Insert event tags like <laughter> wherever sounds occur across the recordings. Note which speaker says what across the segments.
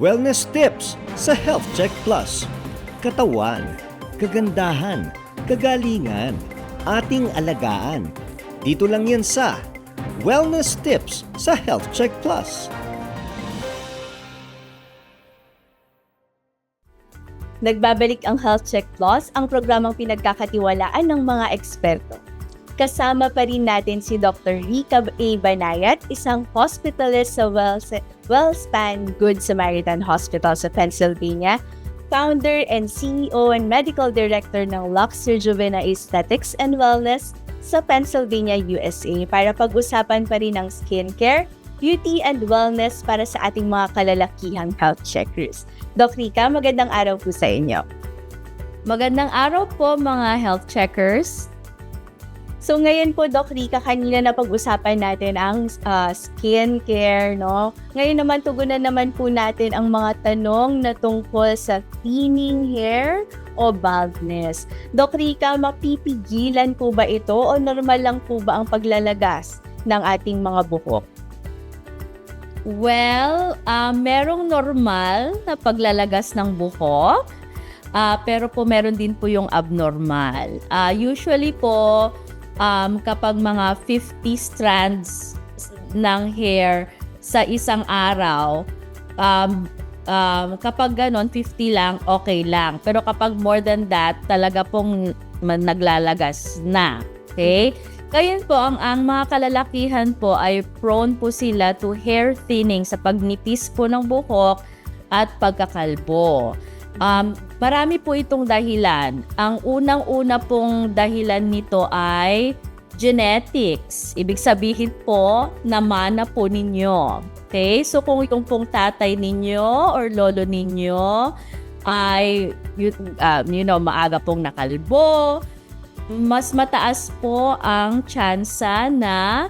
Speaker 1: Wellness tips sa Health Check Plus. Katawan, kagandahan, kagalingan, ating alagaan. Dito lang yan sa Wellness tips sa Health Check Plus.
Speaker 2: Nagbabalik ang Health Check Plus, ang programang pinagkakatiwalaan ng mga eksperto. Kasama pa rin natin si Dr. Rika A. Banayat, isang hospitalist sa Wells Wellspan Good Samaritan Hospital sa Pennsylvania, founder and CEO and medical director ng Luxor Juvena Aesthetics and Wellness sa Pennsylvania, USA para pag-usapan pa rin ang skincare, beauty and wellness para sa ating mga kalalakihang health checkers. Doc Rika, magandang araw po sa inyo.
Speaker 3: Magandang araw po mga health checkers.
Speaker 2: So ngayon po, Doc Rika, kanina na pag-usapan natin ang uh, skincare, no? Ngayon naman, tugunan naman po natin ang mga tanong na tungkol sa thinning hair o baldness. Doc Rika, mapipigilan po ba ito o normal lang po ba ang paglalagas ng ating mga buhok?
Speaker 3: Well, uh, merong normal na paglalagas ng buhok, uh, pero po meron din po yung abnormal. Uh, usually po, um, kapag mga 50 strands ng hair sa isang araw, um, um, kapag ganon, 50 lang, okay lang. Pero kapag more than that, talaga pong naglalagas na. Okay? Ngayon po, ang, ang mga kalalakihan po ay prone po sila to hair thinning sa pagnipis po ng buhok at pagkakalbo. Um, marami po itong dahilan. Ang unang-una pong dahilan nito ay genetics. Ibig sabihin po, namana po ninyo. Okay? So kung itong pong tatay ninyo or lolo ninyo ay, you, uh, you know, maaga pong nakalbo, mas mataas po ang tsansa na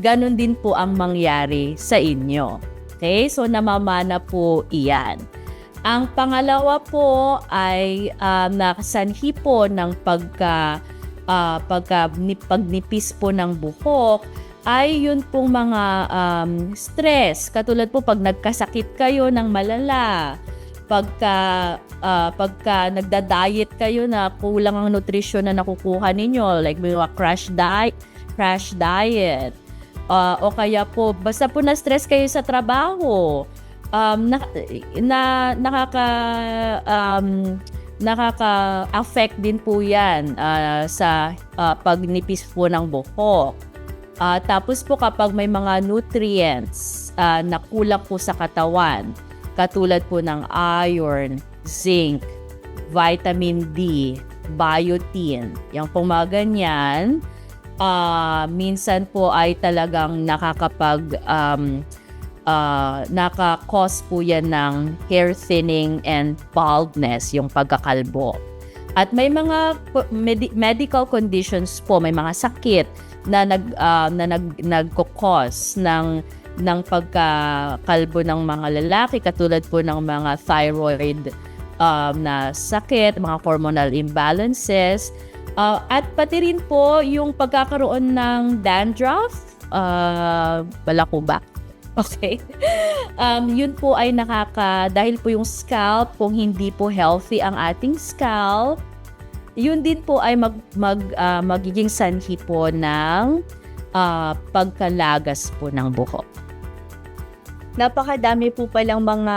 Speaker 3: ganun din po ang mangyari sa inyo. Okay? So, namamana po iyan. Ang pangalawa po ay uh, nakasanhi po ng pagka, uh, pagka pagnipis po ng buhok ay yun pong mga um, stress. Katulad po pag nagkasakit kayo ng malala, pagka uh, pagka nagda-diet kayo na kulang ang nutrisyon na nakukuha ninyo like may mga crash diet crash diet uh, o kaya po basta po na stress kayo sa trabaho um, na, na nakaka um, nakaka-affect din po yan uh, sa uh, pagnipis po ng buhok. Uh, tapos po kapag may mga nutrients uh, na kulang po sa katawan, katulad po ng iron, zinc, vitamin D, biotin. Yung pong mga ganyan, uh, minsan po ay talagang nakakapag um, uh, naka-cause po yan ng hair thinning and baldness, yung pagkakalbo. At may mga med- medical conditions po, may mga sakit na nag uh, na nag nagko-cause ng ng pagkakalbo ng mga lalaki katulad po ng mga thyroid um, na sakit, mga hormonal imbalances, uh, at pati rin po yung pagkakaroon ng dandruff, uh, wala ko ba? <laughs> Okay. um, yun po ay nakaka, dahil po yung scalp, kung hindi po healthy ang ating scalp, yun din po ay mag, mag, uh, magiging sanhi po ng uh, pagkalagas po ng buhok
Speaker 2: napakadami po palang mga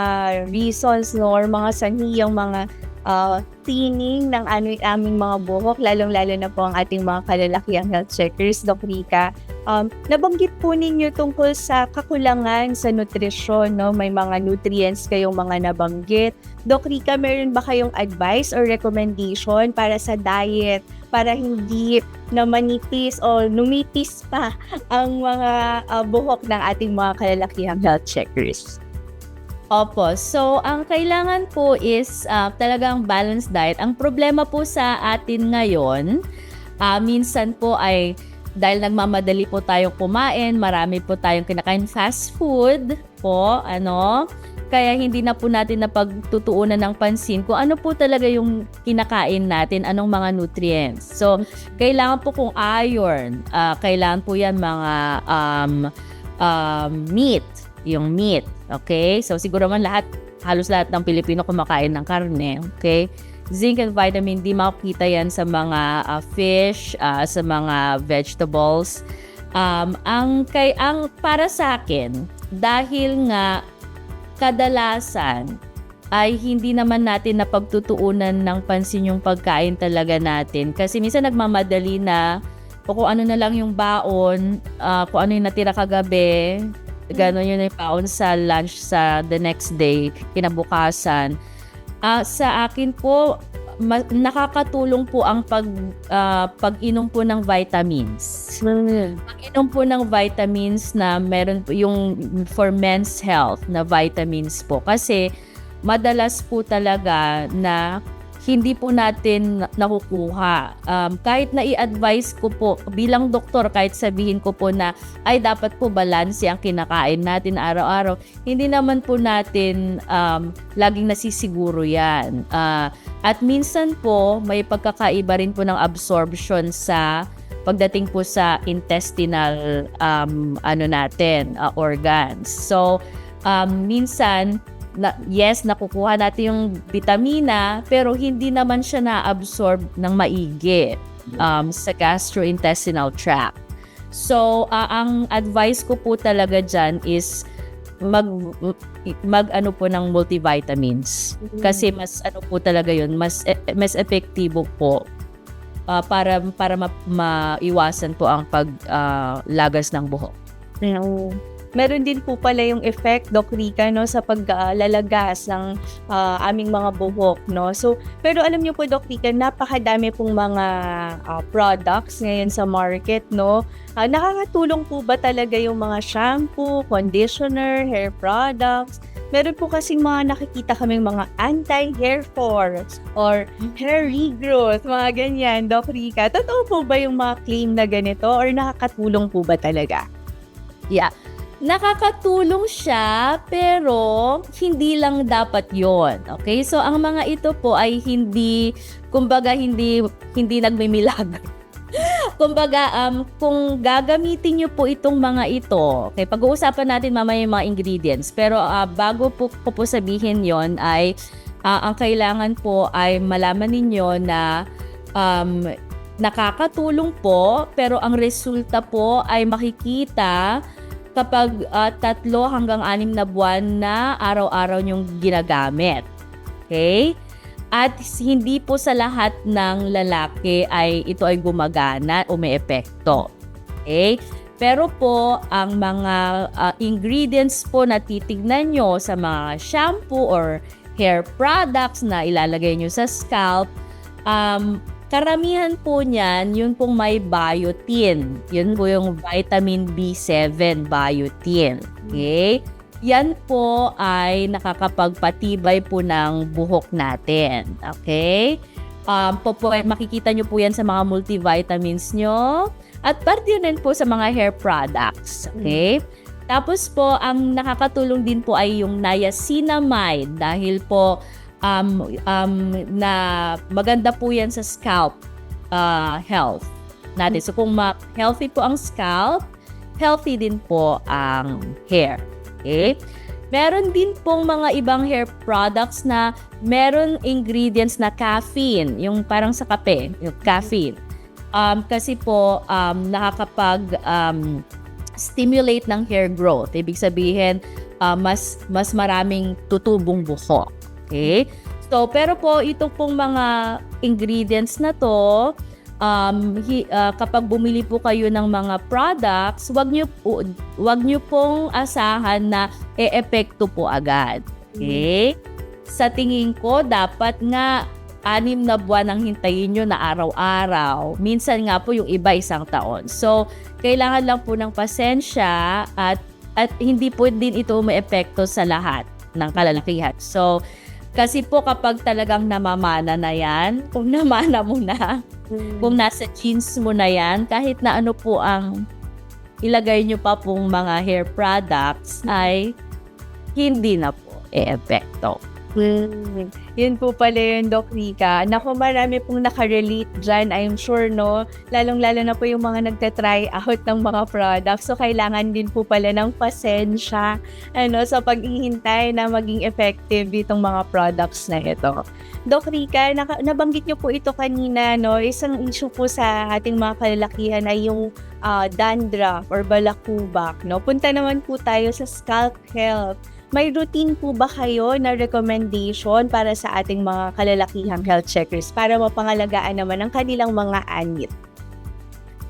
Speaker 2: reasons no, or mga sanhiyang mga uh, thinning ng ano, aming mga buhok, lalong-lalo na po ang ating mga kalalakiang health checkers, Doc Rica. Um, nabanggit po ninyo tungkol sa kakulangan sa nutrisyon, no? may mga nutrients kayong mga nabanggit. Doc Rica, meron ba kayong advice or recommendation para sa diet para hindi na manipis o numipis pa <laughs> ang mga uh, buhok ng ating mga kalalakihang health checkers.
Speaker 3: Opo. So, ang kailangan po is uh, talagang balanced diet. Ang problema po sa atin ngayon, uh, minsan po ay dahil nagmamadali po tayong kumain, marami po tayong kinakain fast food po, ano, kaya hindi na po natin napagtutuunan ng pansin kung ano po talaga yung kinakain natin, anong mga nutrients. So, kailangan po kung iron, uh, kailangan po yan mga um, um, meat, yung meat. Okay? So, siguro man lahat halos lahat ng Pilipino kumakain ng karne, okay? Zinc and vitamin D, makikita yan sa mga ah, fish, ah, sa mga vegetables. Um, ang, kay, ang para sa akin, dahil nga kadalasan ay hindi naman natin napagtutuunan ng pansin yung pagkain talaga natin. Kasi minsan nagmamadali na o kung ano na lang yung baon, ah, kung ano yung natira kagabi, gano'n yun yung baon sa lunch sa the next day, kinabukasan. Ah, sa akin po, ma- nakakatulong po ang pag, ah, pag-inom po ng vitamins. Pag-inom po ng vitamins na meron po yung for men's health na vitamins po. Kasi madalas po talaga na hindi po natin nakukuha. Um, kahit na i-advise ko po bilang doktor, kahit sabihin ko po na ay dapat po balanse ang kinakain natin araw-araw, hindi naman po natin um, laging nasisiguro yan. Ah, at minsan po, may pagkakaiba rin po ng absorption sa pagdating po sa intestinal um, ano natin, uh, organs. So, um, minsan, na, yes, nakukuha natin yung vitamina, pero hindi naman siya na-absorb ng maigi um, sa gastrointestinal tract. So, ah, ang advice ko po talaga dyan is mag mag ano po ng multivitamins kasi mas ano po talaga yun mas e- mas epektibo po ah, para para ma- maiwasan po ang paglagas ng buhok.
Speaker 2: Oo. Meron din po pala yung effect, Doc Rica, no, sa paglalagas ng ah, aming mga buhok, no. So, pero alam niyo po, Doc Rica, napakadami pong mga ah, products ngayon sa market, no. Ah, nakakatulong po ba talaga yung mga shampoo, conditioner, hair products? Meron po kasing mga nakikita kaming mga anti-hair falls or hair regrowth, mga ganyan, Doc Rica. Totoo po ba yung mga claim na ganito or nakakatulong po ba talaga?
Speaker 3: Nakakatulong siya, pero hindi lang dapat yon. Okay? So, ang mga ito po ay hindi, kumbaga, hindi, hindi nagmimilagro. <laughs> kumbaga, um, kung gagamitin nyo po itong mga ito, okay, pag-uusapan natin mamaya yung mga ingredients, pero ah, bago po ko po sabihin yon ay, ah, ang kailangan po ay malaman ninyo na um, nakakatulong po, pero ang resulta po ay makikita kapag ah, tatlo hanggang anim na buwan na araw-araw nyong ginagamit. Okay? At hindi po sa lahat ng lalaki ay ito ay gumagana o may epekto. Okay? Pero po, ang mga ah, ingredients po na titignan nyo sa mga shampoo or hair products na ilalagay nyo sa scalp, um, karamihan po niyan, yun pong may biotin. Yun po yung vitamin B7 biotin. Okay? Yan po ay nakakapagpatibay po ng buhok natin. Okay? Um, po, po, makikita nyo po yan sa mga multivitamins nyo. At parte yun din po sa mga hair products. Okay? Tapos po, ang nakakatulong din po ay yung niacinamide dahil po um, um, na maganda po yan sa scalp uh, health natin. So kung ma- healthy po ang scalp, healthy din po ang hair. Okay? Meron din pong mga ibang hair products na meron ingredients na caffeine, yung parang sa kape, yung caffeine. Um, kasi po um, nakakapag um, stimulate ng hair growth. Ibig sabihin, uh, mas mas maraming tutubong buhok. Okay? So, pero po ito pong mga ingredients na to, um, hi, uh, kapag bumili po kayo ng mga products, wag niyo po, wag niyo pong asahan na e-epekto po agad. Okay? Sa tingin ko, dapat nga anim na buwan ang hintayin nyo na araw-araw. Minsan nga po yung iba isang taon. So, kailangan lang po ng pasensya at at hindi po din ito may epekto sa lahat ng kalalakihan. So, kasi po kapag talagang namamana na yan, kung <laughs> namana mo na, kung nasa jeans mo na yan, kahit na ano po ang ilagay nyo pa pong mga hair products, ay hindi na po e-epekto.
Speaker 2: Mm, yun po pala yun, Doc Rica. Naku, marami pong nakarelate dyan, I'm sure, no? Lalong-lalo na po yung mga nagte-try out ng mga products. So, kailangan din po pala ng pasensya ano, sa paghihintay na maging effective itong mga products na ito. Doc Rica, naka, nabanggit niyo po ito kanina, no? Isang issue po sa ating mga kalalakihan ay yung ah, dandruff or balakubak, no? Punta naman po tayo sa scalp health. May routine po ba kayo na recommendation para sa ating mga kalalakihang health checkers para mapangalagaan naman ang kanilang mga anit?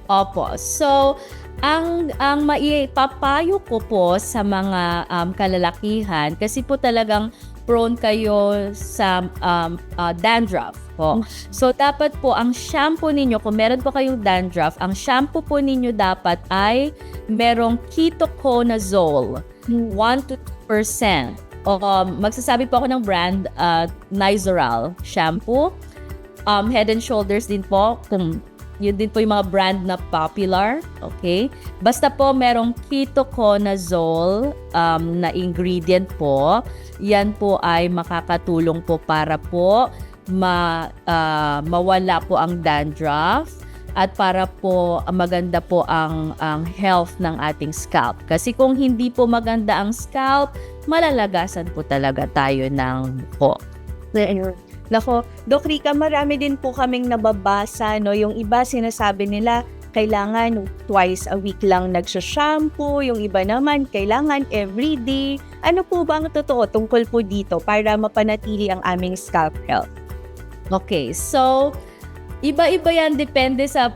Speaker 3: Opo. So, ang ang maipapayo ko po sa mga um, kalalakihan kasi po talagang prone kayo sa um, uh, dandruff po. So dapat po ang shampoo ninyo kung meron po kayong dandruff, ang shampoo po ninyo dapat ay merong ketoconazole 1 to 2%. O um, magsasabi po ako ng brand uh, Nizoral shampoo. Um, Head and Shoulders din po kung yun din po yung mga brand na popular. Okay? Basta po merong ketoconazole um, na ingredient po. Yan po ay makakatulong po para po ma, ah, mawala po ang dandruff at para po maganda po ang ang health ng ating scalp. Kasi kung hindi po maganda ang scalp, malalagasan po talaga tayo ng buhok.
Speaker 2: Nako, Doc Rica, marami din po kaming nababasa, no? Yung iba sinasabi nila, kailangan twice a week lang nagsha-shampoo, yung iba naman, kailangan every day. Ano po ba ang totoo tungkol po dito para mapanatili ang aming scalp health?
Speaker 3: Okay, so iba-iba yan depende sa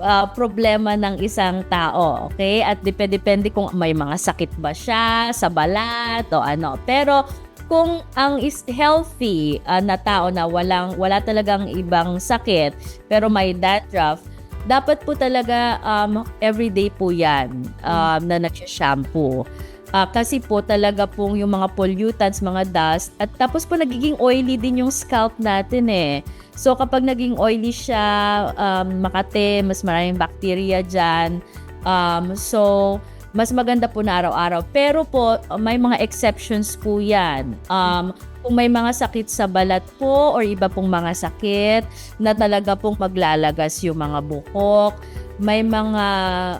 Speaker 3: ah, problema ng isang tao, okay? At depende-depende kung may mga sakit ba siya sa balat o ano. Pero kung ang is healthy ah, na tao na walang wala talagang ibang sakit pero may dandruff, dapat po talaga um, everyday po yan um, na nagsha-shampoo. Ah, kasi po talaga pong yung mga pollutants, mga dust, at tapos po nagiging oily din yung scalp natin eh. So kapag naging oily siya, um, makate, mas maraming bacteria dyan. Um, so, mas maganda po na araw-araw. Pero po, may mga exceptions po yan. Um, kung may mga sakit sa balat po or iba pong mga sakit na talaga pong maglalagas yung mga buhok, may mga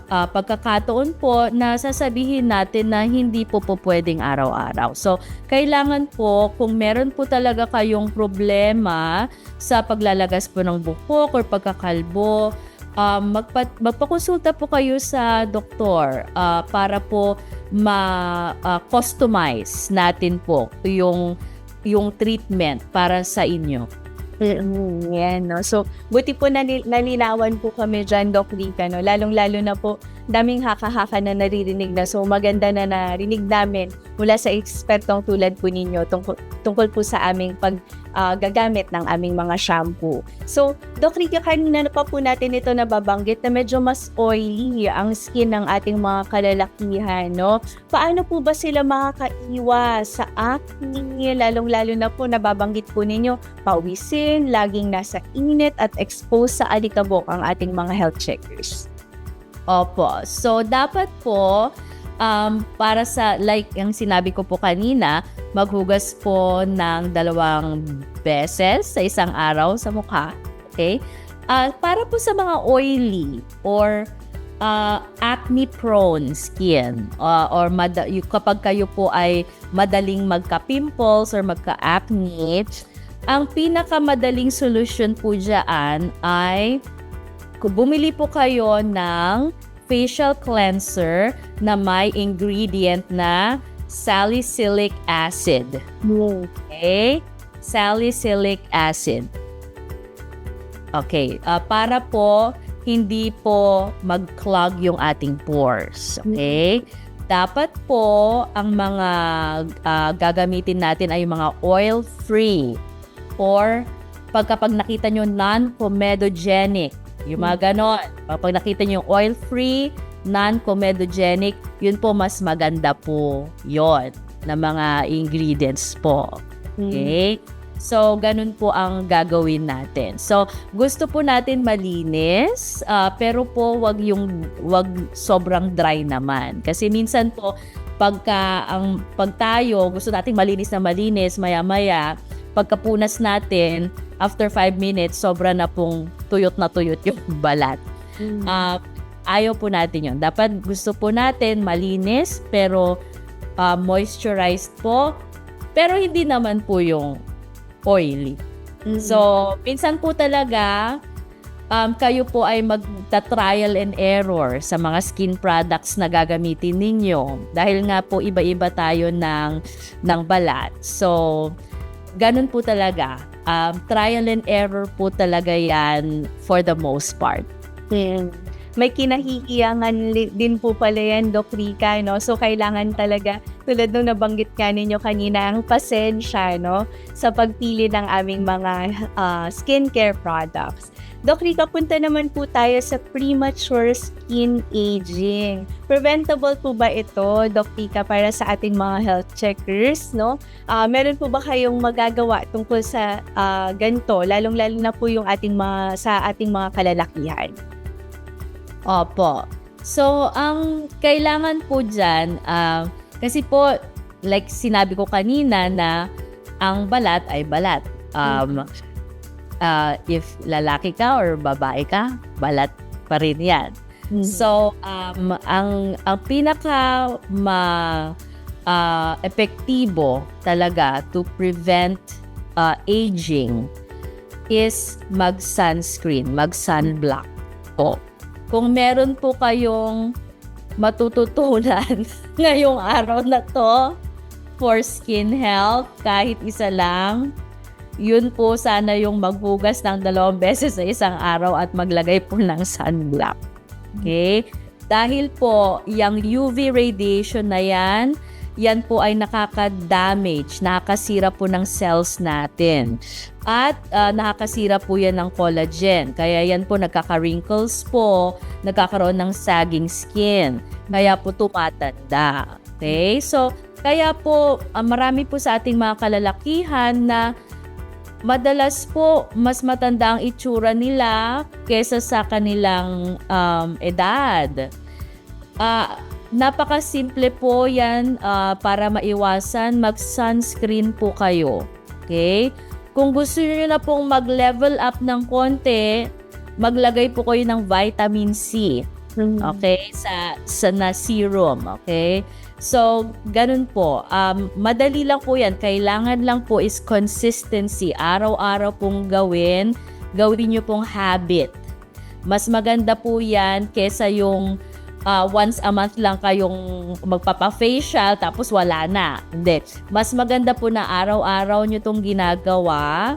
Speaker 3: ah, pagkakataon po na sasabihin natin na hindi po po pwedeng araw-araw. So, kailangan po kung meron po talaga kayong problema sa paglalagas po ng buhok or pagkakalbo, um, magpa, magpakonsulta po kayo sa doktor ah, para po ma-customize natin po yung yung treatment para sa inyo.
Speaker 2: Mm, yan, no? So, buti po nali- nalinawan po kami dyan, Doc Rica, no? Lalong-lalo na po, daming haka-haka na naririnig na. So, maganda na narinig namin mula sa ekspertong tulad po ninyo tungkol, tungkol po sa aming pag gagamit ng aming mga shampoo. So, Doc Rica, kanina na pa po natin ito nababanggit na medyo mas oily ang skin ng ating mga kalalakihan, no? Paano po ba sila makakaiwas sa acne? Lalong-lalo na po nababanggit po ninyo, pawisin, laging nasa init at exposed sa alikabok ang ating mga health checkers.
Speaker 3: Opo. So, dapat po, um, para sa, like yung sinabi ko po kanina, maghugas po ng dalawang beses sa isang araw sa mukha. Okay? Ah, para po sa mga oily or ah, acne-prone skin ah, or y- kapag kayo po ay madaling magka-pimples or magka-acne, ang pinakamadaling solution po dyan ay bumili po kayo ng facial cleanser na may ingredient na salicylic acid. Okay? Salicylic acid. Okay, ah, para po hindi po mag-clog yung ating pores. Okay? Dapat po ang mga ah, gagamitin natin ay yung mga oil-free or pag kapag nakita nyo non-comedogenic, yung mga ganon. Kapag nakita nyo yung oil-free, non-comedogenic, yun po mas maganda po yon na mga ingredients po. Okay? So, ganun po ang gagawin natin. So, gusto po natin malinis, ah, pero po wag yung wag sobrang dry naman. Kasi minsan po pagka ang pag tayo gusto nating malinis na malinis maya-maya pagkapunas natin after 5 minutes sobra na pong tuyot na tuyot yung <laughs> balat. Ah, ayaw po natin yon. Dapat gusto po natin malinis pero ah, moisturized po pero hindi naman po yung oily.
Speaker 2: Mm.
Speaker 3: So, minsan po talaga, um, kayo po ay magta-trial and error sa mga skin products na gagamitin ninyo. Dahil nga po iba-iba tayo ng, ng balat. So, ganun po talaga. Um, trial and error po talaga yan for the most part.
Speaker 2: Mm. May kinahihiyangan din po pala yan, Doc Rica, no? So, kailangan talaga, tulad nung nabanggit ka ninyo kanina, ang pasensya, no? Sa pagpili ng aming mga ah, skincare products. Doc Rica, punta naman po tayo sa premature skin aging. Preventable po ba ito, Doc Rica, para sa ating mga health checkers, no? Ah, meron po ba kayong magagawa tungkol sa ah, ganito, lalong-lalo na po yung ating mga, sa ating mga kalalakihan?
Speaker 3: Opo. So, ang kailangan po dyan, ah, kasi po, like sinabi ko kanina na ang balat ay balat. Um, ah, if lalaki ka or babae ka, balat pa rin yan. So, um, ang, ang pinaka ma, ah, epektibo talaga to prevent ah, aging is mag-sunscreen, mag-sunblock po. Kung meron po kayong matututunan <laughs> ngayong araw na to for skin health, kahit isa lang, yun po sana yung maghugas ng dalawang <laughs> beses sa isang araw at maglagay po ng sunblock. Okay? Dahil po, yung UV radiation na yan, yan po ay nakaka-damage, nakakasira po ng cells natin. At ah, nakakasira po yan ng collagen. Kaya yan po nagkaka-wrinkles po, nagkakaroon ng sagging skin. Kaya po tumatanda. Okay? So, kaya po ah, marami po sa ating mga kalalakihan na madalas po mas matanda ang itsura nila kesa sa kanilang um, edad. Ah, napakasimple po yan ah, para maiwasan, mag-sunscreen po kayo. Okay? Kung gusto niyo na pong mag-level up ng konti, maglagay po kayo ng vitamin C. Okay? Sa, sa na serum. Okay? So, ganun po. Um, madali lang po yan. Kailangan lang po is consistency. Araw-araw pong gawin. Gawin nyo pong habit. Mas maganda po yan kesa yung ah, once a month lang kayong magpapa-facial tapos wala na. Hindi. Mas maganda po na araw-araw nyo itong ginagawa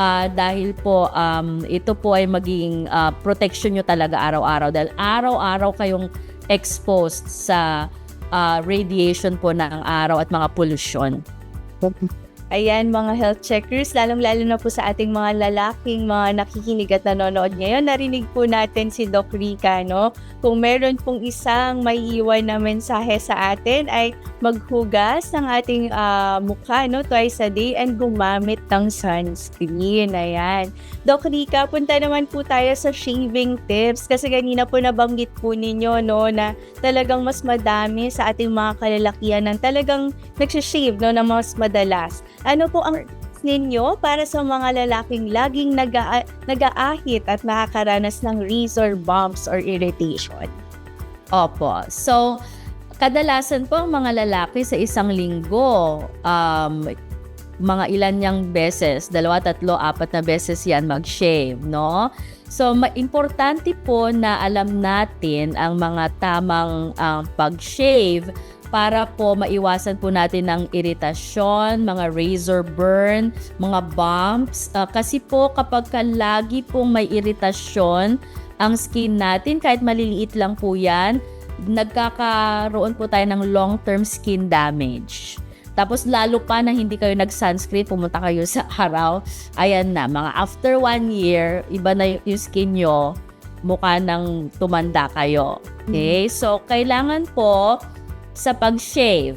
Speaker 3: ah, dahil po um, ito po ay maging ah, protection nyo talaga araw-araw dahil araw-araw kayong exposed sa ah, radiation po ng araw at mga pollution.
Speaker 2: Ayan mga health checkers, lalong-lalo na po sa ating mga lalaking mga nakikinig at nanonood ngayon. Narinig po natin si Doc Rica, no? Kung meron pong isang may iwan na mensahe sa atin ay maghugas ng ating ah, mukha, no? Twice a day and gumamit ng sunscreen. Ayan. Doc Rica, punta naman po tayo sa shaving tips kasi kanina po nabanggit po ninyo, no? Na talagang mas madami sa ating mga kalalakihan ng talagang nagsishave, no? Na mas madalas. Ano po ang ninyo para sa mga lalaking laging naga- nag-aahit at nakakaranas ng razor bumps or irritation?
Speaker 3: Opo. So, kadalasan po ang mga lalaki sa isang linggo, um, mga ilan niyang beses, dalawa, tatlo, apat na beses yan mag-shave, no? So, ma- importante po na alam natin ang mga tamang um, pag-shave para po maiwasan po natin ng iritasyon, mga razor burn, mga bumps. Ah, kasi po kapag ka lagi pong may iritasyon ang skin natin, kahit maliliit lang po yan, nagkakaroon po tayo ng long-term skin damage. Tapos lalo pa na hindi kayo nag-sunscreen, pumunta kayo sa <laughs> araw, ayan na, mga after one year, iba na yung skin nyo, mukha nang tumanda kayo. Okay? So, kailangan po sa pag-shave,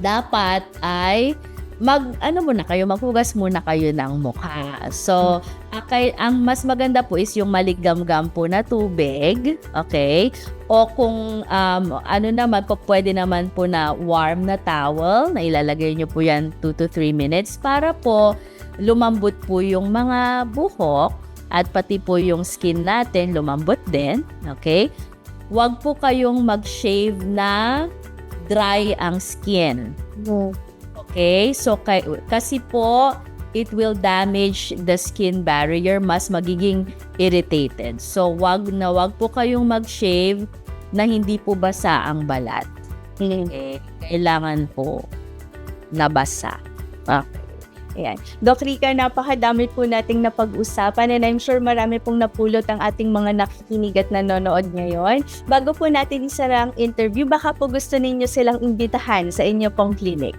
Speaker 3: dapat ay mag ano muna kayo, maghugas muna kayo ng mukha. So, akay, ang mas maganda po is yung maligamgam po na tubig, okay? O kung um, ano naman po, pwede naman po na warm na towel, na ilalagay nyo po yan 2 to 3 minutes para po lumambot po yung mga buhok at pati po yung skin natin lumambot din, okay? Huwag po kayong mag-shave na dry ang skin. Okay? So, kay, kasi po, it will damage the skin barrier, mas magiging irritated. So, wag na wag po kayong mag-shave na hindi po basa ang balat. Okay? Kailangan po nabasa.
Speaker 2: Ayan. Doc Rica, napakadami po nating napag-usapan and I'm sure marami pong napulot ang ating mga nakikinig at nanonood ngayon. Bago po natin isara ang interview, baka po gusto ninyo silang imbitahan sa inyo pong clinic.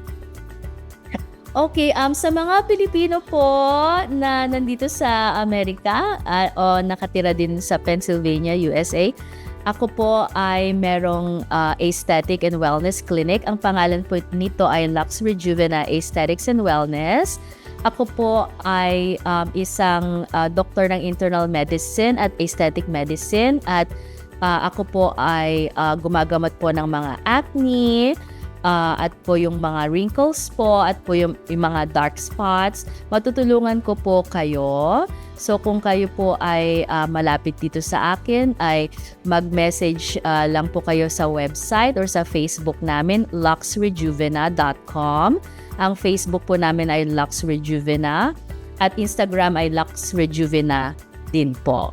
Speaker 3: Okay, um, sa mga Pilipino po na nandito sa Amerika ah, o nakatira din sa Pennsylvania, USA, ako po ay merong ah, Aesthetic and Wellness Clinic. Ang pangalan po nito ay Lux Rejuvena Aesthetics and Wellness. Ako po ay um, isang ah, doktor ng internal medicine at aesthetic medicine at ah, ako po ay ah, gumagamot po ng mga acne, Ah, at po yung mga wrinkles po at po yung, yung mga dark spots. Matutulungan ko po kayo. So kung kayo po ay ah, malapit dito sa akin ay mag-message ah, lang po kayo sa website or sa Facebook namin luxrejuvena.com. Ang Facebook po namin ay Lux Rejuvena at Instagram ay Lux Rejuvena din po.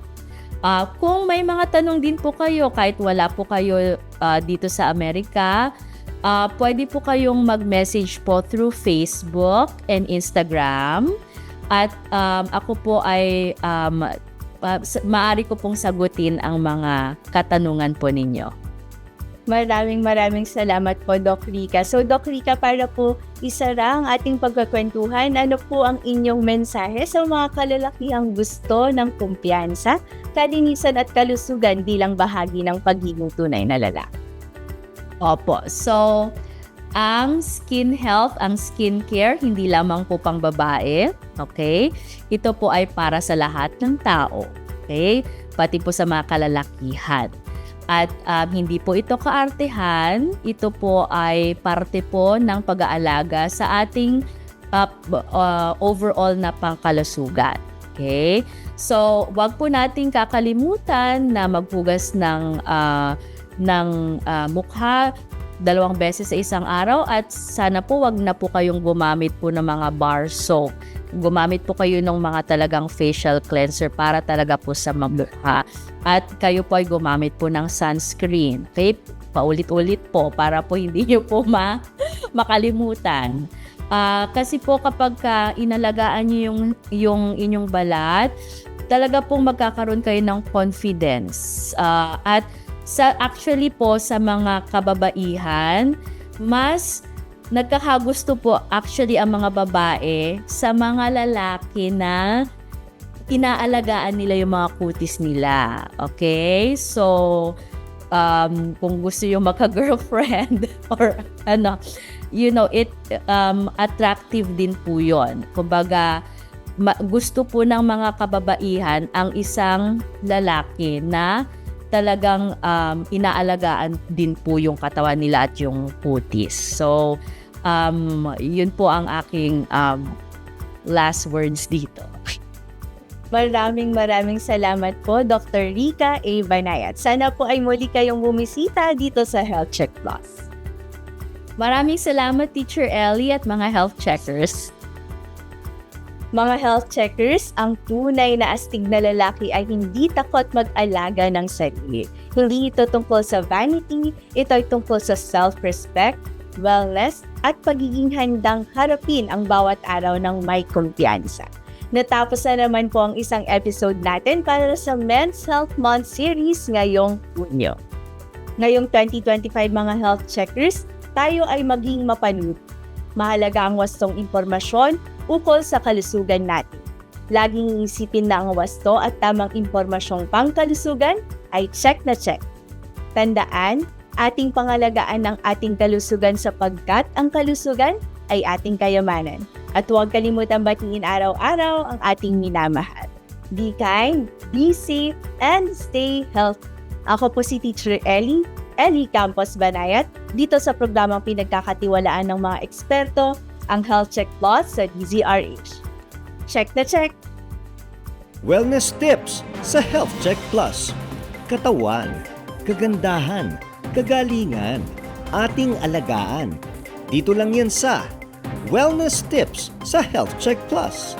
Speaker 3: Ah, kung may mga tanong din po kayo kahit wala po kayo ah, dito sa Amerika, Ah, pwede po kayong mag-message po through Facebook and Instagram. At um, ako po ay um, maaari ko pong sagutin ang mga katanungan po ninyo.
Speaker 2: Maraming maraming salamat po, Doc Rica. So, Doc Rica, para po isara ang ating pagkakwentuhan, ano po ang inyong mensahe sa mga kalalakihang gusto ng kumpiyansa, kalinisan at kalusugan bilang bahagi ng pagiging tunay na lalaki?
Speaker 3: Opo. So, ang skin health, ang skin care, hindi lamang po pang babae. Okay? Ito po ay para sa lahat ng tao. Okay? Pati po sa mga kalalakihan. At um, hindi po ito kaartehan. Ito po ay parte po ng pag-aalaga sa ating uh, uh, overall na pangkalusugan. Okay? So, wag po nating kakalimutan na maghugas ng ah, ng ah, mukha dalawang beses sa isang araw at sana po wag na po kayong gumamit po ng mga bar soap. Gumamit po kayo ng mga talagang facial cleanser para talaga po sa mukha. At kayo po ay gumamit po ng sunscreen. Okay? Paulit-ulit po para po hindi nyo po ma makalimutan. Ah, kasi po kapag ka inalagaan nyo yung, yung inyong balat, talaga pong magkakaroon kayo ng confidence. Ah, at sa actually po sa mga kababaihan, mas nagkakagusto po actually ang mga babae sa mga lalaki na inaalagaan nila yung mga kutis nila. Okay? So, um, kung gusto yung magka-girlfriend <laughs> or ano, you know, it um, attractive din po yon. Kumbaga, ma- gusto po ng mga kababaihan ang isang lalaki na talagang um, inaalagaan din po yung katawan nila at yung putis. So, um, yun po ang aking um, last words dito. <laughs>
Speaker 2: Maraming maraming salamat po, Dr. Rica A. Banayat. Sana po ay muli kayong bumisita dito sa Health Check Plus.
Speaker 3: Maraming salamat Teacher Ellie at mga health checkers.
Speaker 2: Mga health checkers, ang tunay na astig na lalaki ay hindi takot mag-alaga ng sarili. Hindi ito tungkol sa vanity, ito ay tungkol sa self-respect, wellness, at pagiging handang harapin ang bawat araw ng may kumpiyansa. Natapos na naman po ang isang episode natin para sa Men's Health Month series ngayong Hunyo. Ngayong 2025 mga health checkers, tayo ay maging mapanut. Mahalaga ang wastong impormasyon ukol sa kalusugan natin. Laging isipin na ang wasto at tamang impormasyong pangkalusugan ay check na check. Tandaan, ating pangalagaan ng ating kalusugan sapagkat ang kalusugan ay ating kayamanan. At huwag kalimutan batiin araw-araw ang ating minamahal. Be kind, be safe, and stay healthy. Ako po si Teacher Ellie, Ellie Campos Banayat, dito sa programang pinagkakatiwalaan ng mga eksperto, ang Health Check Plus sa DZRH. Check na check!
Speaker 1: Wellness tips sa Health Check Plus. Katawan, kagandahan, kagalingan, ating alagaan. Dito lang yan sa Wellness tips sa Health Check Plus.